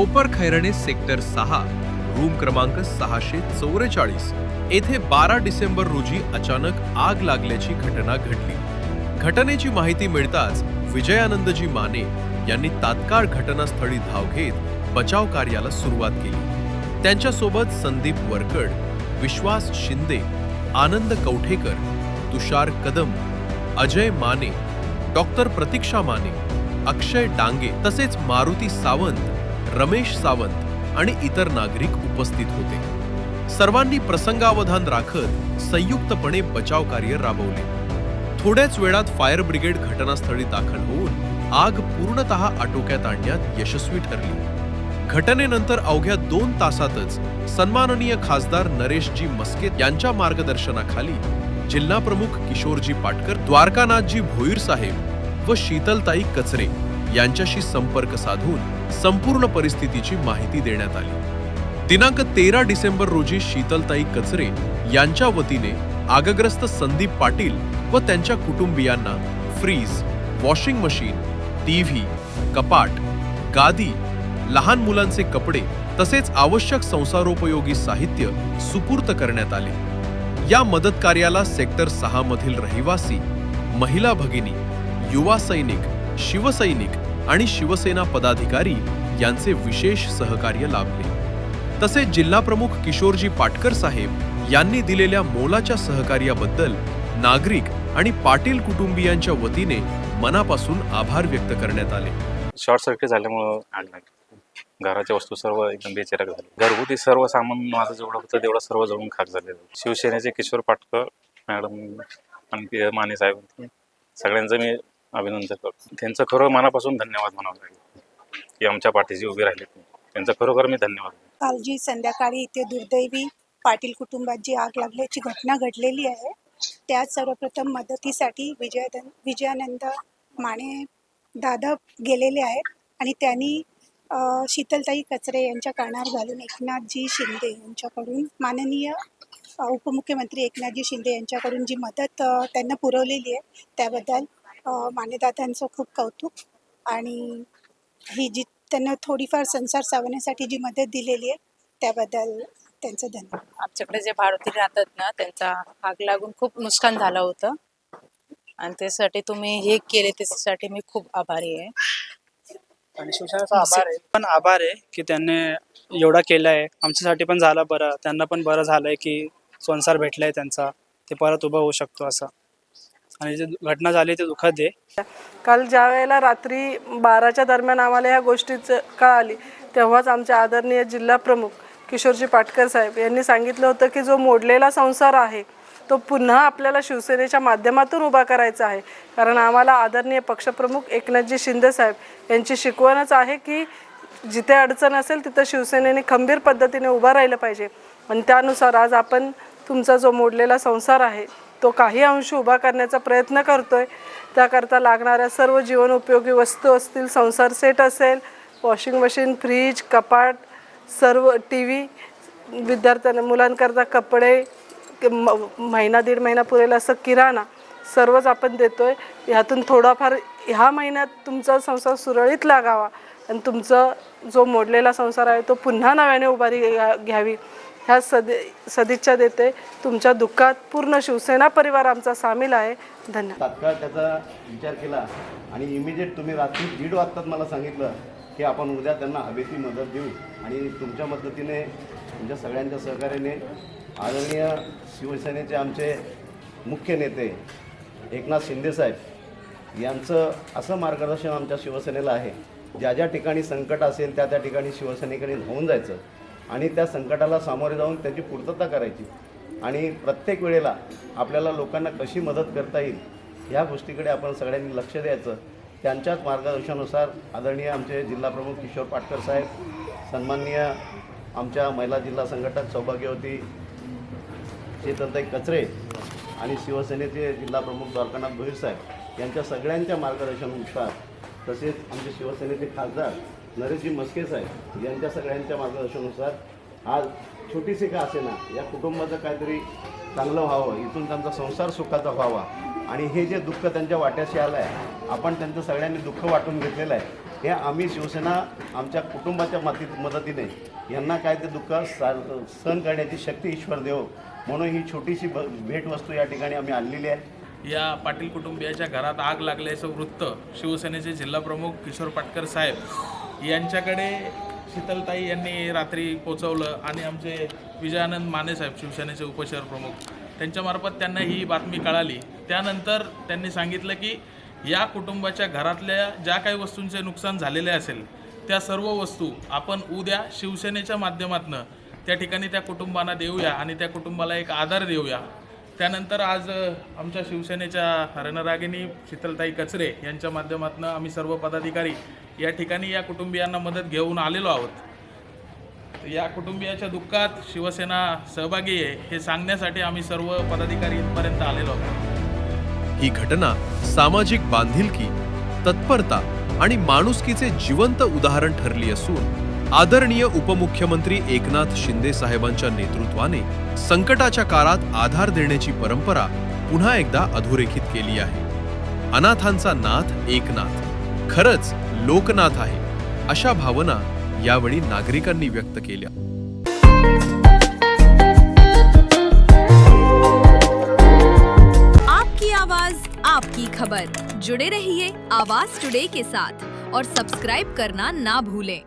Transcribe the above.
एअरने sector सहा room क्रमांक सहाशे चौवेचाळीस येथे बारा डिसेंबर रोजी अचानक आग लागल्याची घटना घडली. घटनेची माहिती मिळताच विजयानंदजी माने यांनी तात्काळ घटनास्थळी धाव घेत बचाव कार्याला सुरुवात केली. त्यांच्यासोबत संदीप वरकड विश्वास शिंदे आनंद कवठेकर तुषार कदम अजय माने डॉक्टर प्रतीक्षा माने अक्षय डांगे तसेच मारुती सावंत रमेश सावंत आणि इतर नागरिक उपस्थित होते. सर्वांनी प्रसंगावधान राखत संयुक्तपणे बचाव कार्य राबवले. थोड्याच वेळात फायर ब्रिगेड घटनास्थळी दाखल होऊन आग पूर्णतः आटोक्यात आणण्यात यशस्वी ठरली. घटनेनंतर अवघ्या दोन तासातच सन्माननीय खासदार नरेशजी मस्के यांच्या मार्गदर्शनाखाली जिल्हा प्रमुख किशोरजी पाटकर द्वारकानाथजी भोईर साहेब व शीतलताई कचरे यांच्याशी संपर्क साधून संपूर्ण परिस्थितीची माहिती देण्यात आली. दिनांक तेरा डिसेंबर रोजी शीतलताई कचरे यांच्या वतीने आगग्रस्त संदीप पाटील व त्यांच्या कुटुंबियांना फ्रीज वॉशिंग मशीन टीव्ही कपाट गादी लहान मुलांचे कपडे तसेच आवश्यक संसारोपयोगी साहित्य सुपूर्त करण्यात आले. या मदत कार्याला सेक्टर सहा मधील रहिवासी महिला भगिनी युवा सैनिक शिवसैनिक आणि शिवसेना पदाधिकारी यांचे विशेष सहकार्य लाभले. तसेच जिल्हाप्रमुख किशोरजी पाटकर साहेब यांनी दिलेल्या मोलाच्या सहकार्याबद्दल नागरिक आणि पाटील कुटुंबियांच्या वतीने मनापासून आभार व्यक्त करण्यात आले. शॉर्ट सर्किट झाल्यामुळं घराच्या वस्तू सर्व एकदम बेचिराक झाले. घरगुती सर्व सामान माझं जेवढं होतं तेवढं सर्व जळून खाक झालेलं शिवसेनेचे किशोर पाटकर मॅडम आणि माने साहेब सगळ्यांचं मी अभिनंदन करतो. त्यांचं खरं मनापासून धन्यवाद म्हणावं लागेल. की आमच्या पाठीशी उभे राहिले त्यांचा खरोखर मी धन्यवाद काल जी संध्याकाळी इथे दुर्दैवी पाटील कुटुंबात जी आग लागल्याची घटना घडलेली आहे. त्यात सर्वप्रथम मदतीसाठी विजय विजयानंद माने दादा गेलेले आहेत आणि त्यांनी अ, शीतलताई कचरे यांच्या कानावर घालून एकनाथजी शिंदे यांच्याकडून माननीय अ, उपमुख्यमंत्री एकनाथजी शिंदे यांच्याकडून जी मदत अ, त्यांना पुरवलेली आहे त्याबद्दल मानेदादांचं खूप कौतुक आणि ही जी त्यांना थोडीफार संसार सावरण्यासाठी जी मदत दिलेली आहे त्याबद्दल त्यांचं धन्यवाद. आमच्याकडे जे भाडोत्री राहतात ना त्यांचा आग लागून खूप नुकसान झालं होतं. आणि त्यासाठी तुम्ही हे केले त्याच्यासाठी मी खूप आभारी आहे. आणि शिवसेनेचा आभार आहे. पण आभार आहे की त्यांनी एवढा केलं आहे आमच्यासाठी पण झालं बरं. त्यांना पण बरं झालंय की संसार भेटलाय त्यांचा. ते परत उभं होऊ शकतो असं. आणि जे घटना झाली ते दुःखद आहे. काल ज्या वेळेला रात्री बाराच्या दरम्यान आम्हाला ह्या गोष्टीचं कळाली तेव्हाच आमचे आदरणीय जिल्हा प्रमुख किशोरजी पाटकर साहेब यांनी सांगितलं होतं की जो मोडलेला संसार आहे तो पुन्हा आपल्याला शिवसेनेच्या माध्यमातून उभा करायचा आहे. कारण आम्हाला आदरणीय पक्षप्रमुख एकनाथजी शिंदे साहेब यांची शिकवणच आहे की जिथे अडचण असेल तिथं शिवसेनेने खंबीर पद्धतीने उभं राहिलं पाहिजे. आणि त्यानुसार आज आपण तुमचा जो मोडलेला संसार आहे तो काही अंश उभा करण्याचा प्रयत्न करतोय. त्याकरता लागणाऱ्या सर्व जीवनोपयोगी वस्तू असतील संसार सेट असेल वॉशिंग मशीन फ्रीज कपाट सर्व टी व्ही विद्यार्थ्यांना मुलांकरता कपडे म- महिना दीड महिना पुरेल असं किराणा सर्वच आपण देतो आहे ह्यातून थोडाफार ह्या महिन्यात तुमचा संसार सुरळीत लागावा आणि तुमचं जो मोडलेला संसार आहे तो पुन्हा नव्याने उभारी घ्यावी. ह्या सदे सदिच्छा देते. तुमच्या दुःखात पूर्ण शिवसेना परिवार आमचा सामील आहे. धन्यवाद. तात्काळ त्याचा विचार केला आणि इमिजिएट तुम्ही रात्री दीड वाजताच मला सांगितलं की आपण उद्या त्यांना हवेची मदत देऊ. आणि तुमच्या मदतीने तुमच्या सगळ्यांच्या सहकार्याने आदरणीय शिवसेनेचे आमचे मुख्य नेते एकनाथ शिंदेसाहेब यांचं असं मार्गदर्शन आमच्या शिवसेनेला आहे. ज्या ज्या ठिकाणी संकट असेल त्या त्या ठिकाणी शिवसेनेकडे धावून जायचं. आणि त्या संकटाला सामोरे जाऊन त्याची पूर्तता करायची. आणि प्रत्येक वेळेला आपल्याला लोकांना कशी मदत करता येईल ह्या गोष्टीकडे आपण सगळ्यांनी लक्ष द्यायचं. त्यांच्याच मार्गदर्शनानुसार आदरणीय आमचे जिल्हाप्रमुख किशोर पाटकर साहेब सन्माननीय आमच्या महिला जिल्हा संघटक सौभाग्यवती शीतलताई कचरे आणि शिवसेनेचे जिल्हाप्रमुख द्वारकानाथ भोईर साहेब यांच्या सगळ्यांच्या मार्गदर्शनानुसार तसेच आमचे शिवसेनेचे खासदार नरेशजी मस्के साहेब यांच्या सगळ्यांच्या मार्गदर्शनानुसार आज छोटीशी का असेना या कुटुंबाचं काहीतरी चांगलं व्हावं इथून त्यांचा संसार सुखाचा व्हावा आणि हे जे दुःख त्यांच्या वाट्याशी आलं आहे आपण त्यांचं सगळ्यांनी दुःख वाटून घेतलेलं आहे हे आम्ही शिवसेना आमच्या कुटुंबाच्या मती मदतीने यांना काय ते दुःख सा सहन करण्याची शक्ती ईश्वर देव म्हणून ही छोटीशी ब भेटवस्तू या ठिकाणी आम्ही आणलेली आहे. या पाटील कुटुंबियाच्या घरात आग लागल्याचं वृत्त शिवसेनेचे जिल्हाप्रमुख किशोर पाटकर साहेब यांच्याकडे शीतलताई यांनी रात्री पोचवलं आणि आमचे विजयानंद माने साहेब शिवसेनेचे उपशहर प्रमुख त्यांच्यामार्फत त्यांना ही बातमी कळाली. त्यानंतर त्यांनी सांगितलं की या कुटुंबाच्या घरातल्या ज्या काही वस्तूंचे नुकसान झालेले असेल त्या सर्व वस्तू आपण उद्या शिवसेनेच्या माध्यमातनं त्या ठिकाणी त्या कुटुंबांना देऊया आणि त्या कुटुंबाला एक आधार देऊया. त्यानंतर आज आमच्या शिवसेनेच्या रणरागिनी शीतलताई कचरे यांच्या माध्यमातून आम्ही सर्व पदाधिकारी या ठिकाणी या कुटुंबियांना मदत घेऊन आलेलो आहोत. या कुटुंबियाच्या दुःखात शिवसेना सहभागी आहे हे सांगण्यासाठी आम्ही सर्व पदाधिकारी इथपर्यंत आलेलो आहोत. ही घटना सामाजिक बांधिलकी तत्परता आणि माणुसकीचे जिवंत उदाहरण ठरली असून आदरणीय उपमुख्यमंत्री एकनाथ शिंदे साहेबांच्या नेतृत्वाने संकटाच्या काळात आधार देण्याची परंपरा पुन्हा एकदा अधोरेखित केली आहे. अनाथांचा नाथ एकनाथ. खरंच लोकनाथ आहे अशा भावना यावेळी नागरिकांनी व्यक्त केल्या. आपकी आवाज़, आपकी खबर. जुड़े रहिए आवाज़ टुडे के साथ और सब्सक्राइब करना ना भूलें।